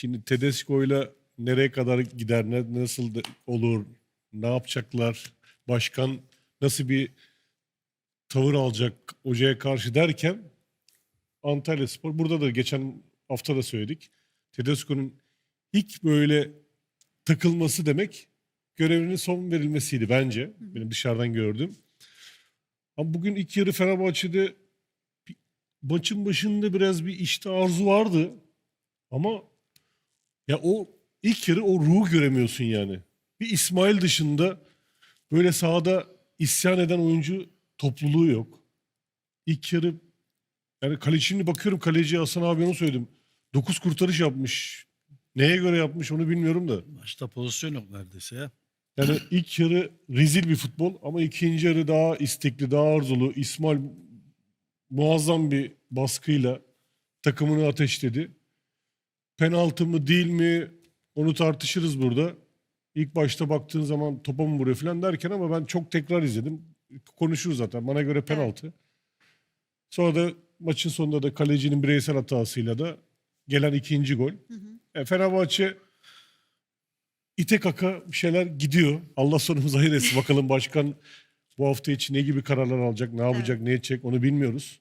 Şimdi Tedesco'yla nereye kadar gider, ne, nasıl olur, ne yapacaklar, başkan nasıl bir tavır alacak hocaya karşı derken Antalya Spor, burada da geçen hafta da söyledik. Tedesco'nun ilk böyle takılması demek görevinin son verilmesiydi bence. Benim dışarıdan gördüğüm. Ama bugün ilk yarı Fenerbahçe'de maçın başında biraz bir işte arzu vardı. Ama ya o ilk yarı o ruhu göremiyorsun yani. Bir İsmail dışında böyle sahada isyan eden oyuncu topluluğu yok. İlk yarı yani kale şimdi bakıyorum kaleci Hasan abi onu söyledim. 9 kurtarış yapmış. Neye göre yapmış onu bilmiyorum da. Maçta pozisyon yok neredeyse ya. Yani ilk yarı rezil bir futbol ama ikinci yarı daha istekli, daha arzulu. İsmail muazzam bir baskıyla takımını ateşledi. Penaltı mı değil mi onu tartışırız burada. İlk başta baktığın zaman topa mı vuruyor falan derken ama ben çok tekrar izledim. Konuşuruz zaten. Bana göre penaltı. Sonra da maçın sonunda da kalecinin bireysel hatasıyla da gelen ikinci gol. E, Fenerbahçe ite kaka bir şeyler gidiyor. Allah sonumuzu hayır etsin. Bakalım başkan bu hafta için ne gibi kararlar alacak, ne yapacak, ne edecek onu bilmiyoruz.